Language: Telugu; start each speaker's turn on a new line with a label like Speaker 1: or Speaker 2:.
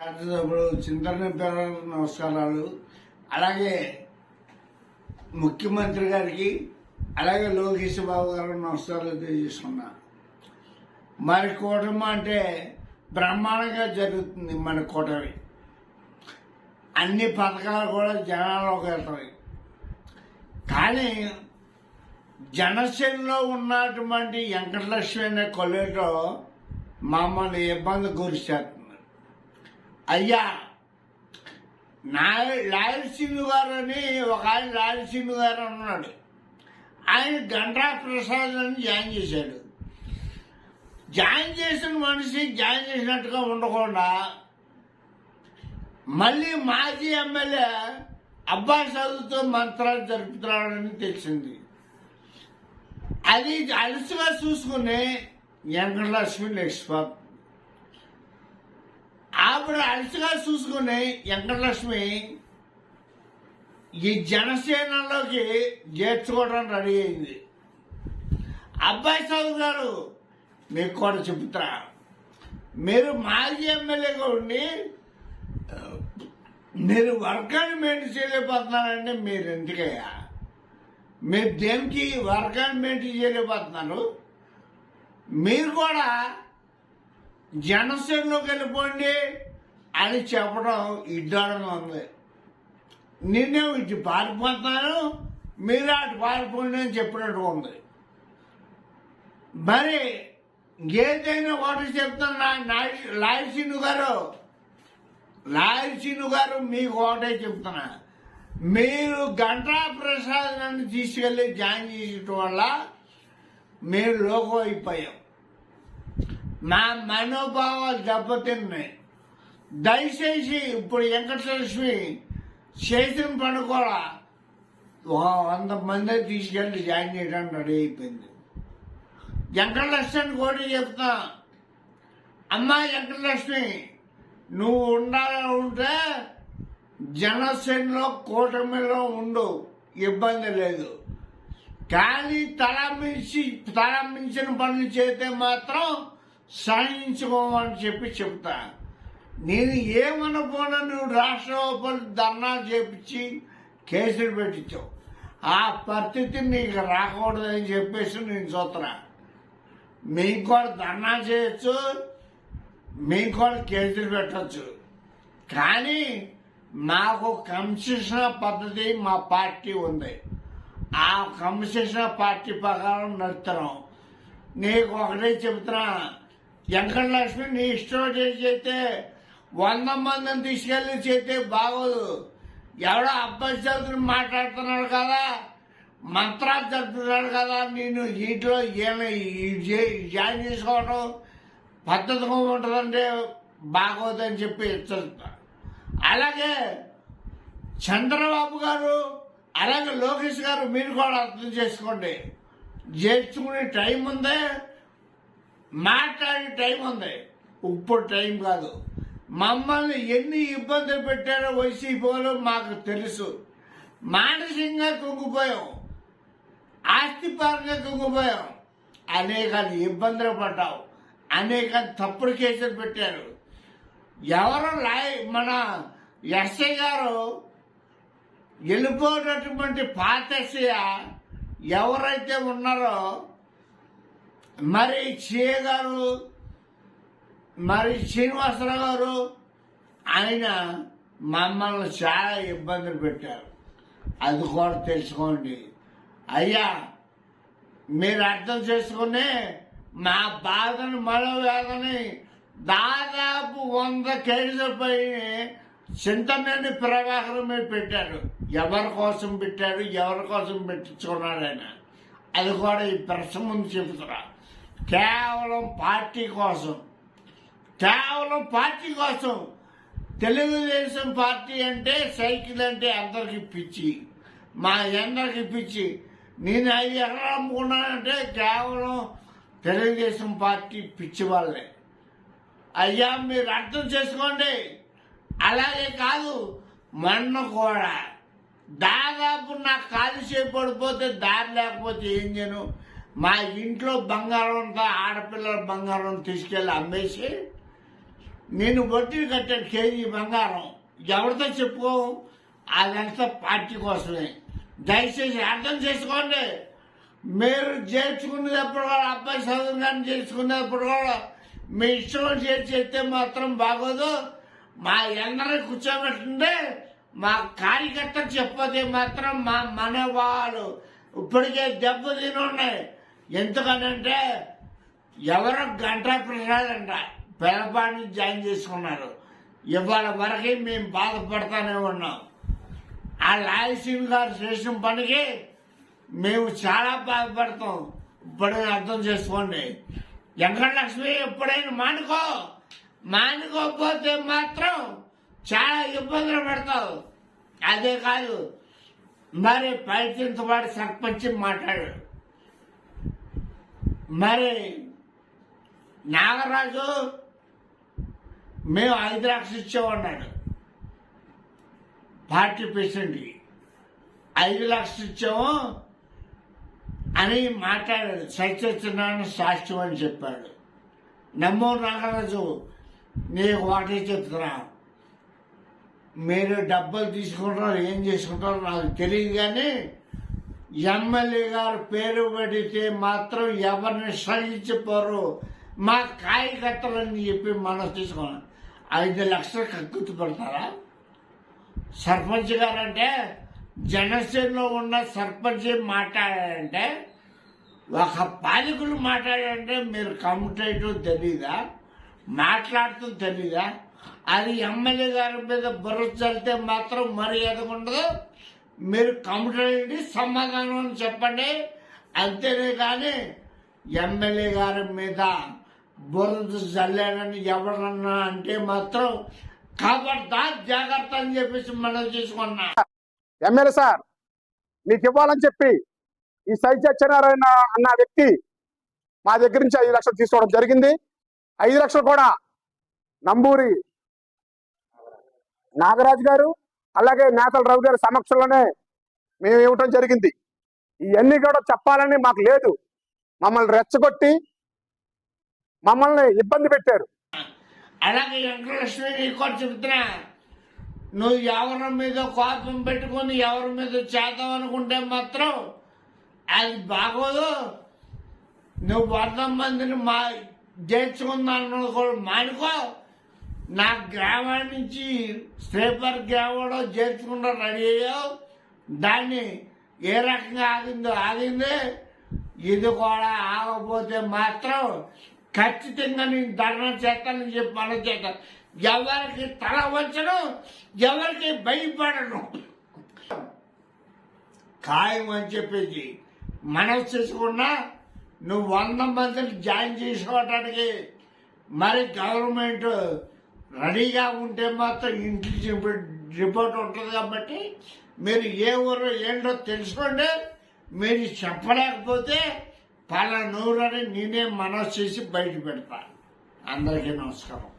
Speaker 1: శాసనసభ్యులు చింతన పేరు నమస్కారాలు. అలాగే ముఖ్యమంత్రి గారికి అలాగే లోకేష్ బాబు గారు నమస్కారాలు తెలియజేసుకున్నా. మరి కూటమి అంటే బ్రహ్మాండంగా జరుగుతుంది మన కూటమి. అన్ని పథకాలు కూడా జనాల్లోకి వెళ్తాయి. కానీ జనసేనలో ఉన్నటువంటి వెంకటలక్ష్మి అనే కొలేటో మమ్మల్ని ఇబ్బంది గురిచారు అయ్యా నాయ గారు అని ఒక ఆయన లాయర్ గారు ఉన్నాడు ఆయన గంటా ప్రసాద్ అని జాయిన్ చేశాడు. జాయిన్ చేసిన మనిషి జాయిన్ చేసినట్టుగా ఉండకుండా మళ్ళీ మాజీ ఎమ్మెల్యే అబ్బాయి చదువుతో మంత్రాలు జరుపుతున్నాడని తెలిసింది. అది అలసిగా చూసుకుని వెంకటలక్ష్మి లేచిపోతుంది ఆవిడ అలసిగా చూసుకుని వెంకటలక్ష్మి ఈ జనసేనలోకి చేర్చుకోవడం రెడీ అయింది. అబ్బాయి సాగు గారు మీకు కూడా చెబుతా. మీరు మాజీ ఎమ్మెల్యేగా ఉండి మీరు వర్గాన్ని మెయింటైన్ చేయలేకపోతున్నారంటే మీరు ఎందుకయ్యా? మీరు దేనికి వర్గాన్ని మెయింటైన్ చేయలేకపోతున్నారు? మీరు కూడా జనసేనలోకి వెళ్ళిపోండి అని చెప్పడం ఇడ్డాడంగా ఉంది. నేనేమో ఇటు పారిపోతున్నాను మీరు అటు పారిపోండి అని చెప్పినట్టు ఉంది. మరి ఏదైనా ఒకటి చెప్తున్నా లాయసీను గారు లాయసీను గారు మీకు ఒకటే చెప్తున్నా. మీరు గంటా ప్రసాద్ నన్ను తీసుకెళ్ళి జాయిన్ చేయటం వల్ల మేము లోకం అయిపోయాం. నా మనోభావాలు దెబ్బతిన్నాయి. దయచేసి ఇప్పుడు వెంకటలక్ష్మి చేసిన పని కూడా వంద మంది తీసుకెళ్ళి జాయిన్ చేయడానికి రెడీ అయిపోయింది. వెంకటలక్ష్మి కూడా చెప్తా అమ్మా వెంకటలక్ష్మి నువ్వు ఉండాలని ఉంటే జనసేనలో కూటమిలో ఉండు. ఇబ్బంది లేదు. కానీ తల మించి తల మించిన పనులు చేస్తే మాత్రం సాధించుకోమని చెప్పి చెప్తా నేను ఏమనుకోను నువ్వు రాష్ట్రపతి ధర్నా చేపించి కేసులు పెట్టించావు. ఆ పరిస్థితి నీకు రాకూడదని చెప్పేసి నేను చూస్తున్నా. మీకు కూడా ధర్నా చేయొచ్చు మీకు కూడా కేసులు పెట్టచ్చు. కానీ మాకు కన్సెషన్ పద్ధతి మా పార్టీ ఉంది. ఆ కన్సెషన్ పార్టీ ప్రకారం నడుతున్నాం నీకు ఒకటే చెబుతున్నా వెంకటలక్ష్మి నీ ఇష్టం చేస్తే వంద మందిని తీసుకెళ్ళి చేస్తే బాగోదు. ఎవడో అబ్బాయి చదువుని మాట్లాడుతున్నాడు కదా మంత్రాలు చెప్తున్నాడు కదా నేను వీటిలో జాయిన్ చేసుకోవడం పద్ధతిగా ఉంటుందంటే బాగోదని చెప్పి హెచ్చరిస్తా. అలాగే చంద్రబాబు గారు అలాగే లోకేష్ గారు మీరు కూడా అర్థం చేసుకోండి. చేర్చుకునే టైం ఉంది మాట్లాడే టైం ఉంది. ఇప్పుడు టైం కాదు. మమ్మల్ని ఎన్ని ఇబ్బందులు పెట్టారో వైసీపీలో మాకు తెలుసు. మానసికంగా కుంగిపోయాం. ఆస్తిపరంగా కుంగిపోయాం. అనేక ఇబ్బందులు పడ్డావు అనేక తప్పుడు కేసులు పెట్టారు. ఎవరు లాయ్ మన ఎస్ఐ గారు వెళ్ళిపోయినటువంటి పాత ఎవరైతే ఉన్నారో మరి చే గారు మరి శ్రీనివాసరావు గారు ఆయన మమ్మల్ని చాలా ఇబ్బందులు పెట్టారు. అది కూడా తెలుసుకోండి. అయ్యా మీరు అర్థం చేసుకునే మా బాధను మరో వేదని దాదాపు వంద కేసులపై చింతమనేని ప్రవాహం మీద పెట్టాడు ఎవరి కోసం పెట్టాడు ఎవరి కోసం పెట్టించుకున్నాడు ఆయన? అది కూడా ఈ ప్రశ్న ముందు చెబుతున్నా. కేవలం పార్టీ కోసం కేవలం పార్టీ కోసం తెలుగుదేశం పార్టీ అంటే సైకిల్ అంటే అందరికి పిచ్చి మా అందరికి పిచ్చి. నేను ఐదు ఎకరాలు అమ్ముకున్నానంటే కేవలం తెలుగుదేశం పార్టీ పిచ్చి వాళ్ళే. అయ్యా మీరు అర్థం చేసుకోండి. అలాగే కాదు మొన్న కూడా. దాదాపు నాకు కాలు పడిపోతే దారి లేకపోతే ఏం చేయను? మా ఇంట్లో బంగారం అంతా ఆడపిల్లల బంగారం తీసుకెళ్ళి అమ్మేసి నేను వడ్డీ కట్టే కేజీ బంగారం. ఎవరితో చెప్పుకో? అదంతా పార్టీ కోసమే. దయచేసి అర్థం చేసుకోండి. మీరు చేర్చుకునేటప్పుడు కూడా అబ్బాయి చదువు కానీ కూడా మీ ఇష్టం చేసి చెప్తే మాత్రం బాగోదు. మా అందరినీ కూర్చోబెట్టుంటే మా కార్యకర్త చెప్పదే మాత్రం మా మనవాళ్ళు. ఇప్పటికే దెబ్బ తిని ఉన్నాయి ఎందుకనంటే ఎవరు గంటా ప్రసాద్ అంట జాయిన్ చేసుకున్నారు. ఇవాళ వరకు మేము బాధపడతానే ఉన్నాం. ఆ లాయసింగ్ గారు చేసిన పనికి మేము చాలా బాధపడతాం. ఇప్పుడు అర్థం చేసుకోండి. వెంకటలక్ష్మి ఎప్పుడైనా మానుకో. మానుకోకపోతే మాత్రం చాలా ఇబ్బందులు పెడతావు. అదే కాదు మరి పైచింతవాడి సర్పంచ్ మాట్లాడాడు. మరి నాగరాజు మేము ఐదు లక్షలు ఇచ్చామన్నాడు పార్టీ ప్రెసిడెంట్కి ఐదు లక్షలు ఇచ్చాము అని మాట్లాడాడు. సత్యనారాయణ సాక్ష్యం అని చెప్పాడు. నమ్మో నాగరాజు నీకు ఒకటే చెప్తున్నా. మీరు డబ్బులు తీసుకుంటారు ఏం చేసుకుంటారో నాకు తెలియదు కానీ ఎమ్మెల్యే గారు పేరు పెడితే మాత్రం ఎవరిని సహించిపోరు. మా కార్యకర్తలని చెప్పి మనం తీసుకున్నాం ఐదు లక్షలు కక్కుతు పెడతారా? సర్పంచ్ గారు అంటే జనసేనలో ఉన్న సర్పంచ్ మాట్లాడారంటే ఒక పాలకులు మాట్లాడారంటే మీరు కమ్యూటేటివ్ తెలీదా? మాట్లాడుతూ తెలీదా? అది ఎమ్మెల్యే గారి మీద బుర్ర చల్లితే మాత్రం మర్యాద ఉండదు. మీరు కమ్యూటేటి సమాధానం అని చెప్పండి. అంతేనే కానీ ఎమ్మెల్యే గారి మీద బురద చల్లారని ఎవరన్నా అంటే మాత్రం కాబట్టి జాగ్రత్త అని చెప్పేసి మనం చేసుకున్నా.
Speaker 2: ఎమ్మెల్యే సార్ మీకు ఇవ్వాలని చెప్పి ఈ సై సత్యనారాయణ అన్న వ్యక్తి మా దగ్గర నుంచి ఐదు లక్షలు తీసుకోవడం జరిగింది. ఐదు లక్షలు కూడా నంబూరి నాగరాజు గారు అలాగే నేతల రవి గారి సమక్షంలోనే మేము ఇవ్వటం జరిగింది. ఇవన్నీ కూడా చెప్పాలని మాకు లేదు. మమ్మల్ని రెచ్చగొట్టి మమ్మల్ని ఇబ్బంది పెట్టారు.
Speaker 1: అలాగే వెంకటలక్ష్మి నీకు చెప్తున్నా నువ్వు ఎవరి మీద కోపం పెట్టుకొని ఎవరి మీద చేద్దాం అనుకుంటే మాత్రం అది బాగోదు. నువ్వు వంద మందిని మా చేర్చుకుందాను కూడా మానుకో. నా గ్రామం నుంచి స్లీపర్ గ్రామంలో చేర్చుకుంటూ రెడీ అయ్యావు. దాన్ని ఏ రకంగా ఆగిందో ఆగింది. ఇది కూడా ఆగపోతే మాత్రం ఖచ్చితంగా నేను ధర్నా చేస్తానని చెప్పి మనం చేస్తాను ఎవరికి తల వంచను ఎవరికి భయపడను. ఖాయం అని చెప్పేసి మనసు చేసుకున్నా నువ్వు వంద మందిని జాయిన్ చేసుకోవటానికి మరి గవర్నమెంట్ రెడీగా ఉంటే మాత్రం ఇంటికి రిపోర్ట్ ఉంటుంది కాబట్టి మీరు ఏ ఊరు ఏంటో తెలుసుకోండి. మీరు చెప్పలేకపోతే పలానూరు అని నేనే మనసు చేసి బయట పెడతా. అందరికీ నమస్కారం.